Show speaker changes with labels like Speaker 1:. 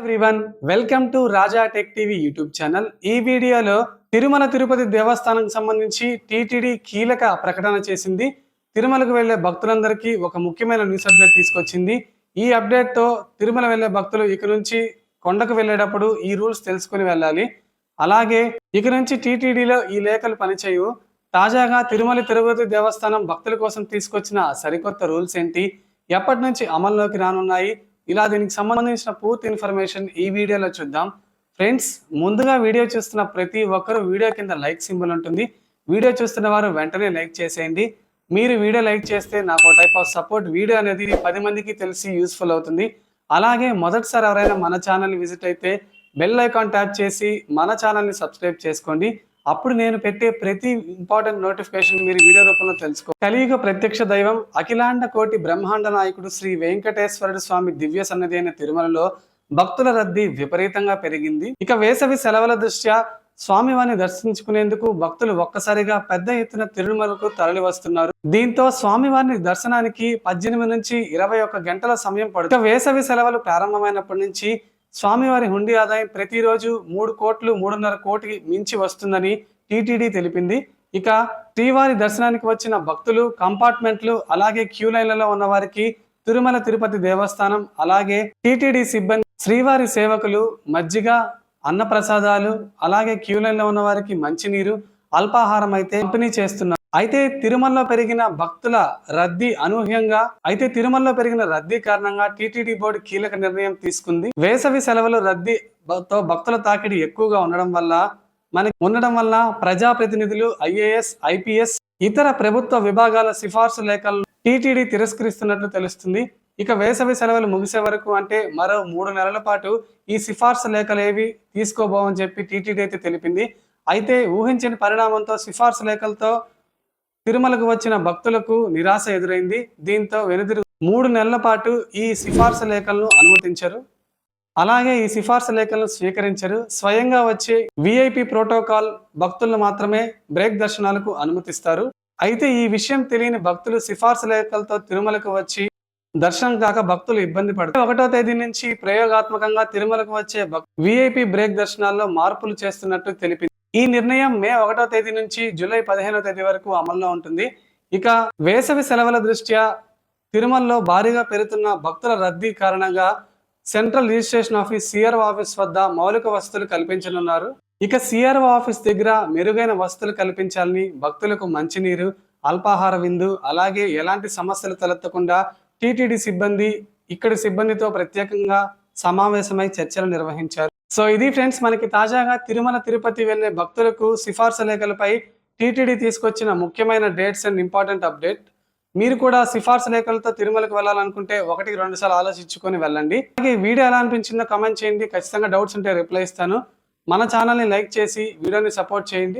Speaker 1: Everyone welcome to Raja tech TV YouTube channel. ఈ వీడియోలో తిరుమల తిరుపతి దేవస్థానం సంబంధించి టీటీడీ కీలక ప్రకటన చేసింది. తిరుమలకు వెళ్ళే భక్తులందరికీ ఒక ముఖ్యమైన న్యూస్ అప్డేట్ తీసుకొచ్చింది. ఈ అప్డేట్తో తిరుమల వెళ్ళే భక్తులు ఇక నుంచి కొండకు వెళ్ళేటప్పుడు ఈ రూల్స్ తెలుసుకుని వెళ్ళాలి. అలాగే ఇక నుంచి టీటీడీలో ఈ లేఖలు పనిచేయవు. తాజాగా తిరుమల తిరుపతి దేవస్థానం భక్తుల కోసం తీసుకొచ్చిన సరికొత్త రూల్స్ ఏంటి? ఎప్పటి నుంచి అమల్లోకి రానున్నాయి? ఇలా దీనికి సంబంధించిన పూర్తి ఇన్ఫర్మేషన్ ఈ వీడియోలో చూద్దాం. ఫ్రెండ్స్ ముందుగా వీడియో చూస్తున్న ప్రతి ఒక్కరూ వీడియో కింద లైక్ సింబల్ ఉంటుంది. వీడియో చూస్తున్న వారు వెంటనే లైక్ చేసేయండి. మీరు వీడియో లైక్ చేస్తే నాకు టైప్ ఆఫ్ సపోర్ట్ వీడియో అనేది పది మందికి తెలిసి యూస్ఫుల్ అవుతుంది. అలాగే మొదటిసారి ఎవరైనా మన ఛానల్ విజిట్ అయితే బెల్ ఐకాన్ ట్యాప్ చేసి మన ఛానల్ని సబ్స్క్రైబ్ చేసుకోండి. అప్పుడు నేను పెట్టే ప్రతి ఇంపార్టెంట్ నోటిఫికేషన్ మీరు వీడియో రూపంలో తెలుసుకో కలియుగ ప్రత్యక్ష దైవం అఖిలాండ కోటి బ్రహ్మాండ నాయకుడు శ్రీ వెంకటేశ్వరుడు స్వామి దివ్య సన్నిధి అయిన తిరుమలలో భక్తుల రద్దీ విపరీతంగా పెరిగింది. ఇక వేసవి సెలవుల దృష్ట్యా స్వామివారిని దర్శించుకునేందుకు భక్తులు ఒక్కసారిగా పెద్ద ఎత్తున తిరుమలకు తరలి వస్తున్నారు. దీంతో స్వామివారిని దర్శనానికి పద్దెనిమిది నుంచి ఇరవై ఒక్క గంటల సమయం పడుతుంది. వేసవి సెలవులు ప్రారంభమైనప్పటి నుంచి స్వామివారి హుండీ ఆదాయం ప్రతిరోజు మూడు కోట్లు మూడున్నర కోటికి మించి వస్తుందని టీటీడీ తెలిపింది. ఇక శ్రీవారి దర్శనానికి వచ్చిన భక్తులు కంపార్ట్మెంట్లు అలాగే క్యూ లైన్లలో ఉన్న వారికి తిరుమల తిరుపతి దేవస్థానం అలాగే టీటీడీ సిబ్బంది శ్రీవారి సేవకులు మజ్జిగ అన్నప్రసాదాలు అలాగే క్యూ లైన్లో ఉన్న వారికి మంచినీరు అల్పాహారం అయితే పంపిణీ చేస్తున్నారు. అయితే తిరుమలలో పెరిగిన భక్తుల రద్దీ అనూహ్యంగా అయితే తిరుమలలో పెరిగిన రద్దీ కారణంగా టీటీడీ బోర్డు కీలక నిర్ణయం తీసుకుంది. వేసవి సెలవులు రద్దీతో భక్తుల తాకిడి ఎక్కువగా ఉండడం వల్ల మనకి ఉండడం వల్ల ప్రజాప్రతినిధులు ఐఏఎస్ ఐపీఎస్ ఇతర ప్రభుత్వ విభాగాల సిఫార్సు లేఖలను టీటీడీ తిరస్కరిస్తున్నట్లు తెలుస్తుంది. ఇక వేసవి సెలవులు ముగిసే వరకు అంటే మరో మూడు నెలల పాటు ఈ సిఫార్సు లేఖలు ఏవి తీసుకోబోవని చెప్పి టీటీడీ అయితే తెలిపింది. అయితే ఊహించని పరిణామంతో సిఫార్సు లేఖలతో తిరుమలకు వచ్చిన భక్తులకు నిరాశ ఎదురైంది. దీంతో వెనుదిరుగు మూడు నెలల పాటు ఈ సిఫార్సు లేఖలను అనుమతించరు. అలాగే ఈ సిఫార్సు లేఖలను స్వీకరించరు. స్వయంగా వచ్చే విఐపి ప్రోటోకాల్ భక్తులను మాత్రమే బ్రేక్ దర్శనాలకు అనుమతిస్తారు. అయితే ఈ విషయం తెలియని భక్తులు సిఫార్సు లేఖలతో తిరుమలకు వచ్చి దర్శనం కాక భక్తులు ఇబ్బంది పడతారు. ఒకటో తేదీ నుంచి ప్రయోగాత్మకంగా తిరుమలకు వచ్చే విఐపి బ్రేక్ దర్శనాల్లో మార్పులు చేస్తున్నట్టు తెలిపింది ఈ నిర్ణయం మే ఒకటో తేదీ నుంచి జూలై పదిహేనో తేదీ వరకు అమల్లో ఉంటుంది. ఇక వేసవి సెలవుల దృష్ట్యా తిరుమలలో భారీగా పెరుగుతున్న భక్తుల రద్దీ కారణంగా central registration office CRO office వద్ద మౌలిక వసతులు కల్పించనున్నారు. ఇక సిఆర్ఓ ఆఫీస్ దగ్గర మెరుగైన వసతులు కల్పించాలని భక్తులకు మంచినీరు అల్పాహార విందు అలాగే ఎలాంటి సమస్యలు తలెత్తకుండా టీటీడీ సిబ్బంది ఇక్కడి సిబ్బందితో ప్రత్యేకంగా సమావేశమై చర్చలు నిర్వహించారు. సో ఇది ఫ్రెండ్స్ మనకి తాజాగా తిరుమల తిరుపతి వెళ్ళే భక్తులకు సిఫార్సు లేఖలపై టీటీడీ తీసుకొచ్చిన ముఖ్యమైన డేట్స్ అండ్ ఇంపార్టెంట్ అప్డేట్. మీరు కూడా సిఫార్సు లేఖలతో తిరుమలకు వెళ్ళాలనుకుంటే ఒకటి రెండు సార్లు ఆలోచించుకొని వెళ్ళండి. అలాగే వీడియో ఎలా అనిపించిందో కమెంట్ చేయండి. ఖచ్చితంగా డౌట్స్ ఉంటే రిప్లై ఇస్తాను. మన ఛానల్ని లైక్ చేసి వీడియోని సపోర్ట్ చేయండి.